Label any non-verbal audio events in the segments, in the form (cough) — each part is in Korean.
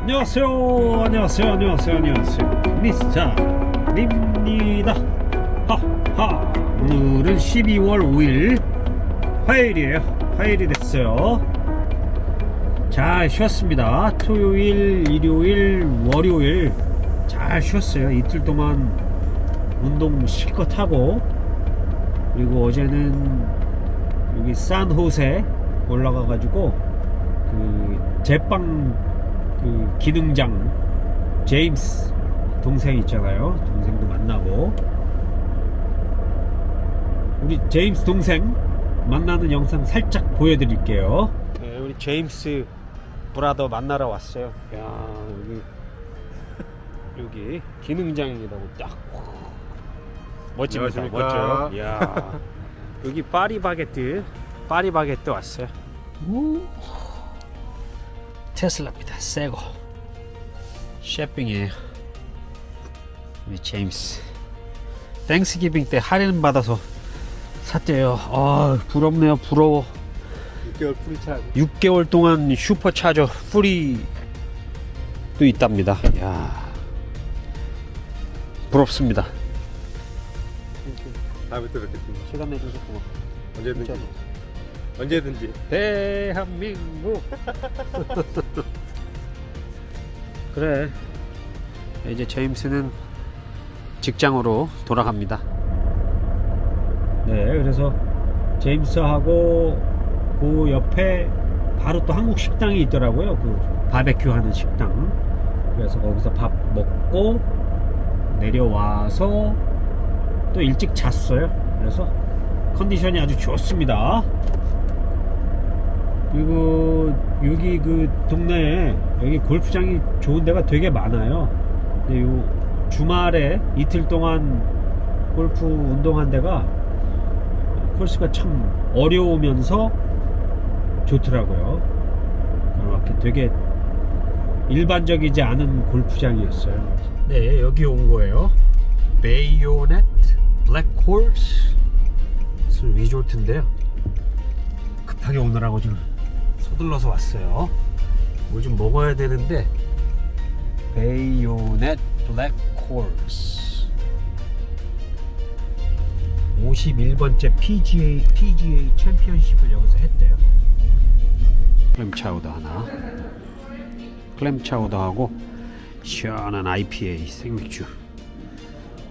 안녕하세요. 안녕하세요. 안녕하세요. 안녕하세요. 미스터 립니다. 하하. 오늘은 12월 5일 화요일이에요. 화요일이 됐어요. 잘 쉬었습니다. 토요일 일요일 월요일 잘 쉬었어요. 이틀 동안 운동 실컷 하고 그리고 어제는 여기 산호세 올라가 가지고 그 제빵 그 기능장 제임스 동생 있잖아요. 동생도 만나고 우리 제임스 동생 만나는 영상 살짝 보여드릴게요. 네, 우리 제임스 브라더 만나러 왔어요. 야 여기 (laughs) 여기 기능장이라고 딱 멋집니다. 안녕하십니까. 멋져요. 야 (laughs) 여기 파리바게뜨 파리바게뜨 왔어요. 테슬라입니다. 새거 쇼핑이에요. 우리 제임스 땡스기빙 때 할인 받아서 샀대요. 아 부럽네요. 부러워. 6개월 프리차 6개월 동안 슈퍼차저 프리도 있답니다. 야 부럽습니다. 다음에 또 뵙겠습니다. 시간 내주셔서 고마워. 언제든지 진짜로. 언제든지 대한민국 (laughs) 그래 이제 제임스는 직장으로 돌아갑니다 네 그래서 제임스하고 그 옆에 바로 또 한국 식당이 있더라고요 그 바베큐 하는 식당 그래서 거기서 밥 먹고 내려와서 또 일찍 잤어요 그래서 컨디션이 아주 좋습니다 그리고 여기 그 동네에 여기 골프장이 좋은 데가 되게 많아요. 근데 요 주말에 이틀 동안 골프 운동한 데가 코스가 참 어려우면서 좋더라고요. 이렇게 되게 일반적이지 않은 골프장이었어요. 네, 여기 온 거예요. 베이오넷 블랙홀스 리조트인데요. 급하게 오느라고 지금 서둘러서 왔어요. 뭘 좀 먹어야 되는데 베이오넷 블랙홀스 51번째 PGA PGA 챔피언십을 여기서 했대요. 클램 차우더 하나, 클램 차우더 하고 시원한 IPA 생맥주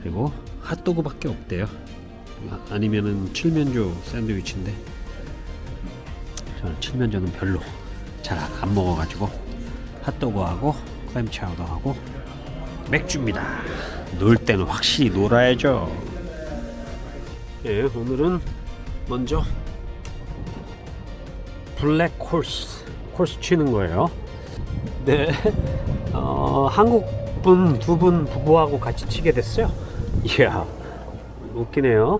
그리고 핫도그밖에 없대요. 아- 아니면은 칠면조 샌드위치인데 저는 칠면조는 별로 잘 안 먹어가지고 핫도그하고 클램 차우더하고 맥주입니다. 놀 때는 확실히 놀아야죠. 예, 오늘은 먼저 블랙 콜스 콜스 치는 거예요. 네, 어, 한국 분두분 부부하고 같이 치게 됐어요. 이야, 웃기네요.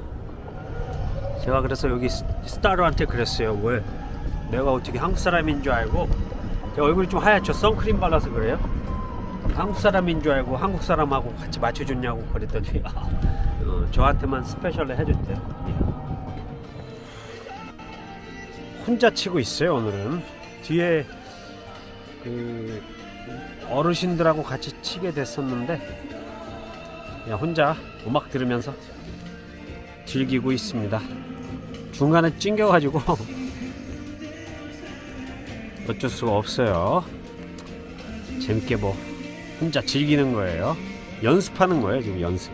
제가 그래서 여기 스- 스타로한테 그랬어요. 왜 내가 어떻게 한국 사람인 줄 알고 제 얼굴이 좀 하얗죠. 선크림 발라서 그래요. 한국 사람인 줄 알고 한국 사람하고 같이 맞춰줬냐고 그랬더니 (laughs) 어, 저한테만 스페셜을 해줬대요. 예. 혼자 치고 있어요 오늘은 뒤에 그 어르신들하고 같이 치게 됐었는데 그냥 혼자 음악 들으면서 즐기고 있습니다. 중간에 찡겨가지고 (laughs) 어쩔 수가 없어요. 재밌게 뭐 혼자 즐기는 거예요. 연습하는 거예요, 지금 연습.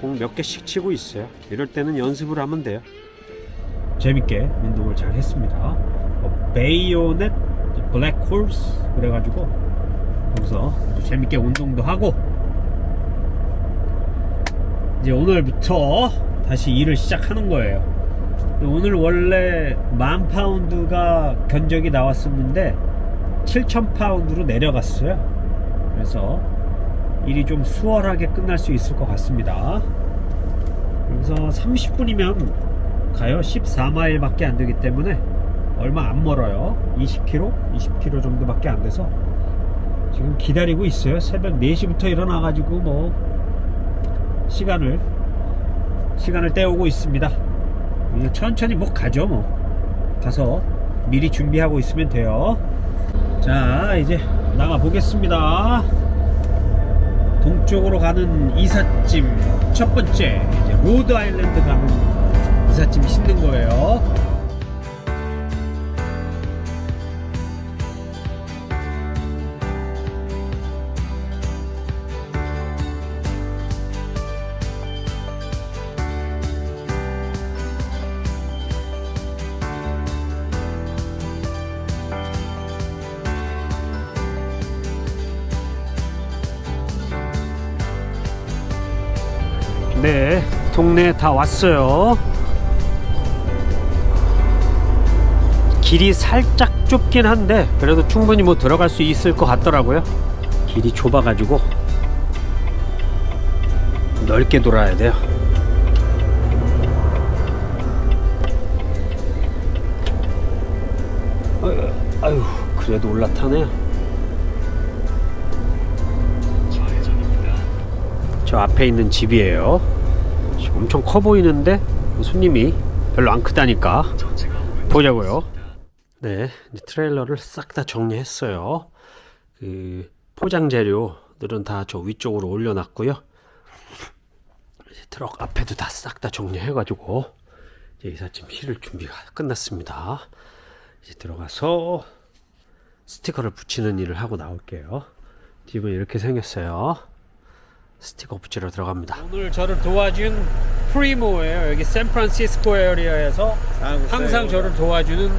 공 몇 개씩 치고 있어요. 이럴 때는 연습을 하면 돼요. 재밌게 운동을 잘 했습니다. 어, 베이오넷 블랙홀스 그래가지고 아주 재밌게 운동도 하고 이제 오늘부터 다시 일을 시작하는 거예요. 오늘 원래 만 파운드가 견적이 나왔었는데 7천 파운드로 내려갔어요. 그래서 일이 좀 수월하게 끝날 수 있을 것 같습니다. 그래서 30분이면 가요. 14마일밖에 안 되기 때문에 얼마 안 멀어요. 20km, 20km 정도밖에 안 돼서 지금 기다리고 있어요. 새벽 4시부터 일어나가지고 뭐 시간을 시간을 때우고 있습니다. 그냥 천천히 뭐 가죠 뭐. 가서 미리 준비하고 있으면 돼요. 자 이제 나가 보겠습니다. 동쪽으로 가는 이삿짐 첫 번째 로드 아일랜드 가는 이삿짐 싣는 거예요. 네, 동네 다 왔어요. 길이 살짝 좁긴 한데 그래도 충분히 뭐 들어갈 수 있을 것 같더라고요. 길이 좁아가지고 넓게 돌아야 돼요. 아유, 아유 그래도 올라타네. 저 앞에 있는 집이에요. 엄청 커 보이는데 손님이 별로 안 크다니까 보자고요. 네, 트레일러를 싹 다 정리했어요. 그 포장 재료들은 다 저 위쪽으로 올려놨고요. 트럭 앞에도 다 싹 다 정리해가지고 이제 이삿짐 실을 준비가 끝났습니다. 이제 들어가서 스티커를 붙이는 일을 하고 나올게요. 집은 이렇게 생겼어요. 스티커 붙이러 들어갑니다. 오늘 저를 도와준 프리모예요. 여기 샌프란시스코 에리어에서 항상 저를 도와주는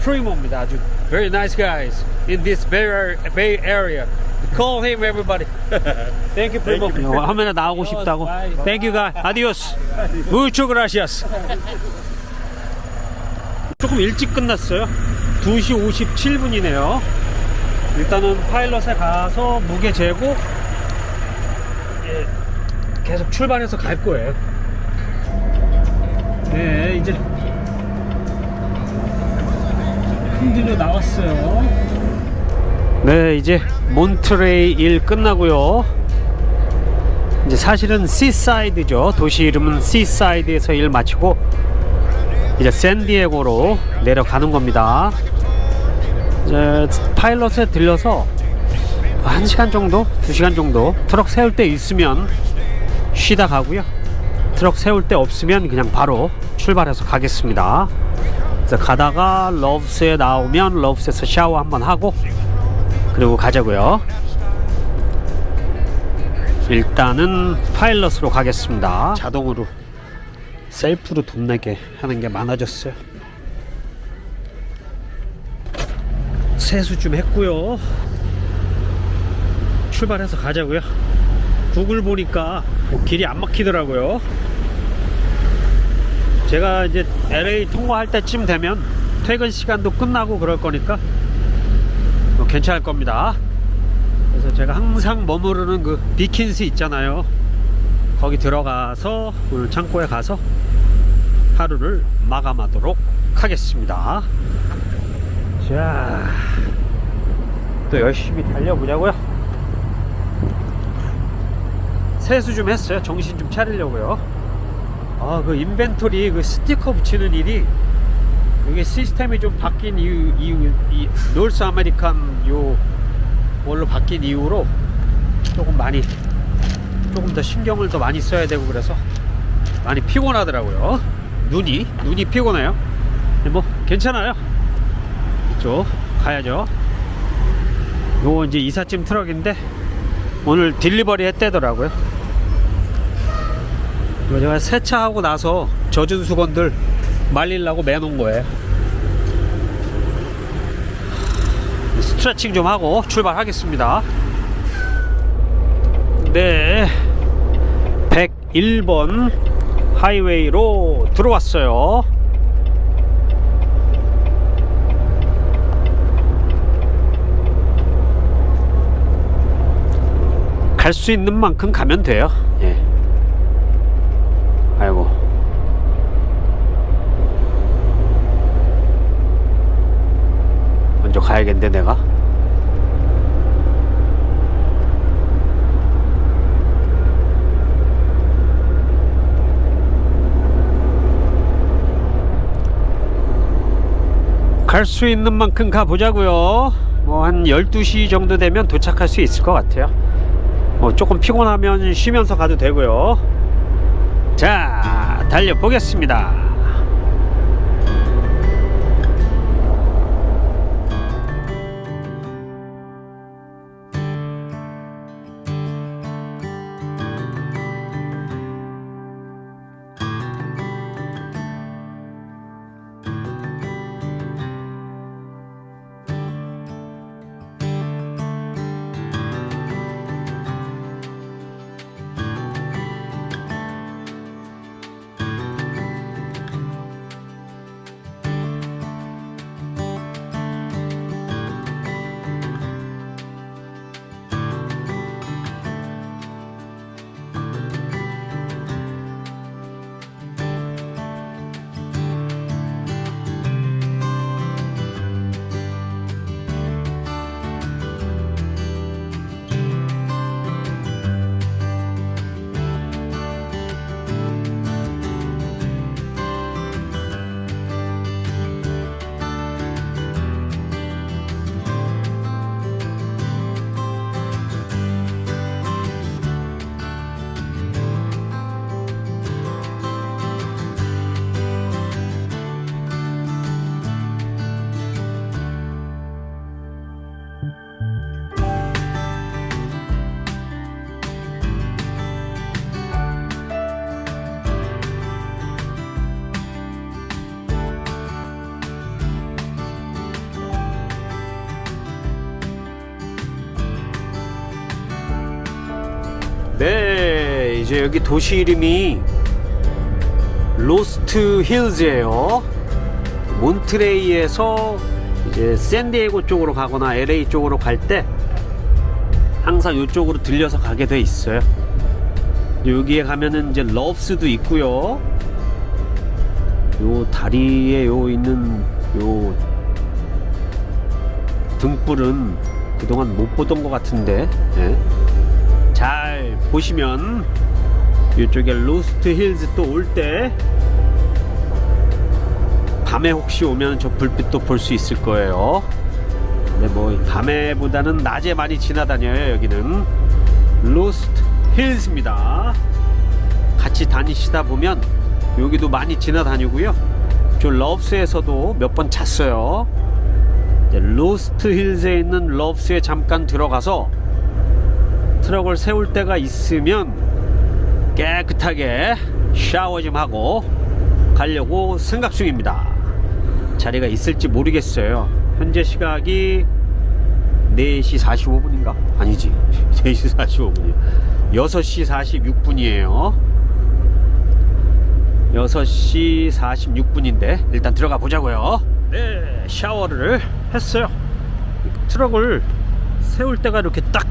프리모입니다. 아주 very nice guys in this Bay, Area. Call him everybody. (laughs) Thank you, 프리모. 화면에 나오고 싶다고. Thank you, guys. Adios. Mucho gracias. (laughs) 조금 일찍 끝났어요. 2시 57분이네요. 일단은 파일럿에 가서 무게 재고 예, 계속 출발해서 갈 거예요. 네, 이제 흔들려 나왔어요. 네, 이제 몬트레이 일 끝나고요. 이제 사실은 시사이드죠. 도시 이름은 시사이드에서 일 마치고 이제 샌디에고로 내려가는 겁니다. 이제 파일럿에 들려서 한 시간 정도, 두 시간 정도 트럭 세울 때 있으면 쉬다 가고요. 트럭 세울 때 없으면 그냥 바로 출발해서 가겠습니다. 그래서 가다가 러브스에 나오면 러브스에서 샤워 한번 하고 그리고 가자고요. 일단은 파일럿으로 가겠습니다. 자동으로 셀프로 돈 내게 하는 게 많아졌어요. 세수 좀 했고요. 출발해서 가자고요. 구글 보니까 뭐 길이 안 막히더라고요. 제가 이제 LA 통과할 때쯤 되면 퇴근 시간도 끝나고 그럴 거니까 뭐 괜찮을 겁니다. 그래서 제가 항상 머무르는 그 비킨스 있잖아요. 거기 들어가서 오늘 창고에 가서 하루를 마감하도록 하겠습니다. 자, 또 열심히 달려보자고요. 세수 좀 했어요. 정신 좀 차리려고요. 아, 그 인벤토리 그 스티커 붙이는 일이 이게 시스템이 좀 바뀐 이유, 이유, 이 노스 아메리칸 요 뭘로 바뀐 이후로 조금 많이 조금 더 신경을 더 많이 써야 되고 그래서 많이 피곤하더라고요. 눈이 눈이 피곤해요. 뭐 괜찮아요. 이쪽 가야죠. 요 이제 이삿짐 트럭인데 오늘 딜리버리 했대더라고요. 제가 세차하고 나서 젖은 수건들 말리려고 매놓은 거예요. 스트레칭 좀 하고 출발하겠습니다. 네. 101번 하이웨이로 들어왔어요. 갈 수 있는 만큼 가면 돼요. 예. 아이고. 먼저 가야겠는데 내가? 갈 수 있는 만큼 가보자고요. 뭐 한 12시 정도 되면 도착할 수 있을 것 같아요. 뭐 조금 피곤하면 쉬면서 가도 되고요. 자 달려보겠습니다 네, 이제 여기 도시 이름이 로스트 힐즈예요. 몬트레이에서 이제 샌디에고 쪽으로 가거나 LA 쪽으로 갈 때 항상 이쪽으로 들려서 가게 돼 있어요. 여기에 가면은 이제 러브스도 있고요. 요 다리에 요 있는 요 등불은 그동안 못 보던 것 같은데. 예. 잘 보시면 이쪽에 로스트 힐즈 또 올 때 밤에 혹시 오면 저 불빛도 볼 수 있을 거예요. 근데 뭐 밤에보다는 낮에 많이 지나다녀요 여기는 로스트 힐즈입니다. 같이 다니시다 보면 여기도 많이 지나다니고요. 저 러브스에서도 몇 번 잤어요. 로스트 힐즈에 있는 러브스에 잠깐 들어가서 트럭을 세울 때가 있으면 깨끗하게 샤워 좀 하고 가려고 생각 중입니다. 자리가 있을지 모르겠어요. 현재 시각이 4시 45분인가? 아니지. 4시 45분이요. 6시 46분이에요. 6시 46분인데 일단 들어가 보자고요. 네, 샤워를 했어요. 트럭을 세울 때가 이렇게 딱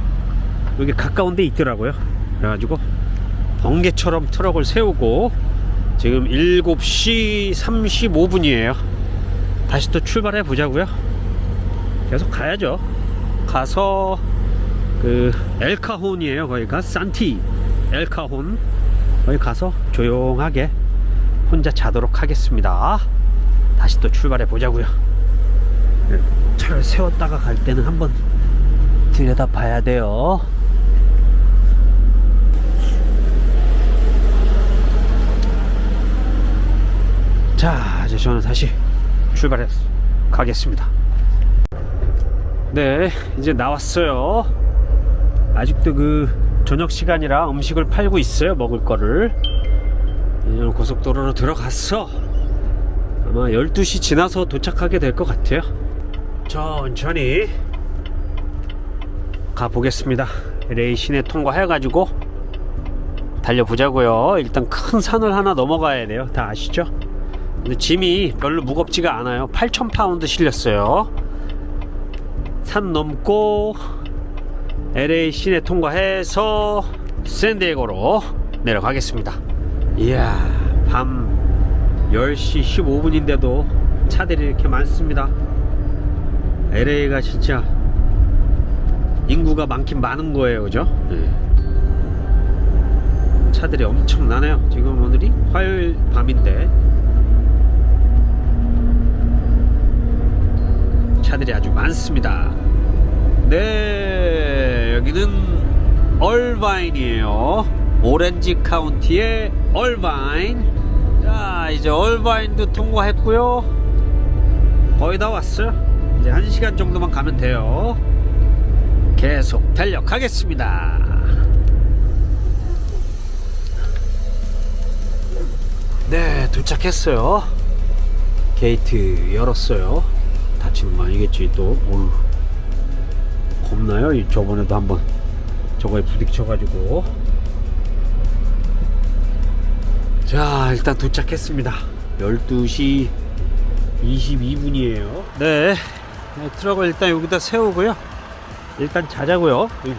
여기 가까운 데 있더라고요. 그래가지고 번개처럼 트럭을 세우고 지금 7시 35분이에요. 다시 또 출발해 보자고요. 계속 가야죠. 가서 그 엘카혼이에요 거기가. 산티 엘카혼. 거기 가서 조용하게 혼자 자도록 하겠습니다. 다시 또 출발해 보자고요. 네, 차를 세웠다가 갈 때는 한번 들여다 봐야 돼요. 자, 이제 저는 다시 출발해 가겠습니다. 네, 이제 나왔어요. 아직도 그 저녁 시간이라 음식을 팔고 있어요. 먹을 거를. 이제 고속도로로 들어갔어. 아마 12시 지나서 도착하게 될 것 같아요. 천천히 가보겠습니다. 시내 통과해가지고 달려보자고요. 일단 큰 산을 하나 넘어가야 돼요. 다 아시죠? 근데 짐이 별로 무겁지가 않아요. 8,000파운드 실렸어요. 산 넘고 LA 시내 통과해서 샌디에고로 내려가겠습니다. 이야, 밤 10시 15분인데도 차들이 이렇게 많습니다. LA가 진짜 인구가 많긴 많은 거예요, 그죠? 네. 차들이 엄청나네요. 지금 오늘이 화요일 밤인데 차들이 아주 많습니다. 네, 여기는 얼바인이에요. 오렌지 카운티의 얼바인. 자, 이제 얼바인도 통과했고요. 거의 다 왔어요. 이제 한 시간 정도만 가면 돼요. 계속 달려가겠습니다. 네, 도착했어요. 게이트 열었어요. 다치는 거 아니겠지 또. 어휴. 겁나요? 이 저번에도 한번 저거에 부딪혀가지고. 자, 일단 도착했습니다. 12시 22분이에요. 네. 네, 트럭을 일단 여기다 세우고요. 일단 자자고요. 어이,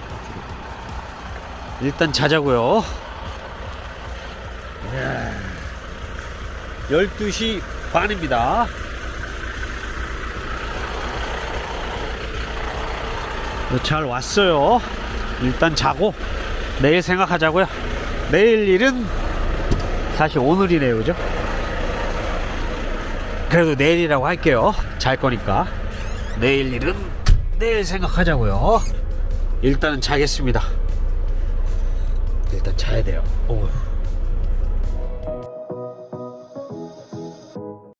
일단 자자고요. 12시 반입니다. 잘 왔어요. 일단 자고 내일 생각하자고요. 내일 일은 사실 오늘이네요, 그죠? 그래도 내일이라고 할게요. 잘 거니까. 내일 일은 내일 생각하자고요. 일단은 자겠습니다. 일단 자야 돼요. 어우.